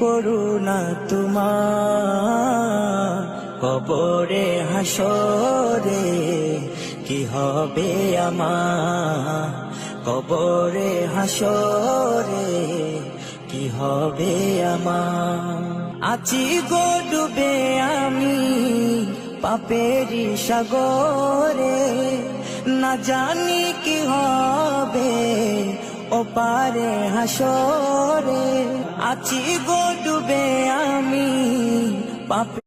করুণা তোমার। কবরে, হাসরে কি হবে আমার? কবরে, হাসরে কি হবে আমার? আছি গো ডুবে আমি পাপেরি সাগরে। না জানি কি হবে ও পারে হাসরে আছি গো ডুবে আমি। পাপে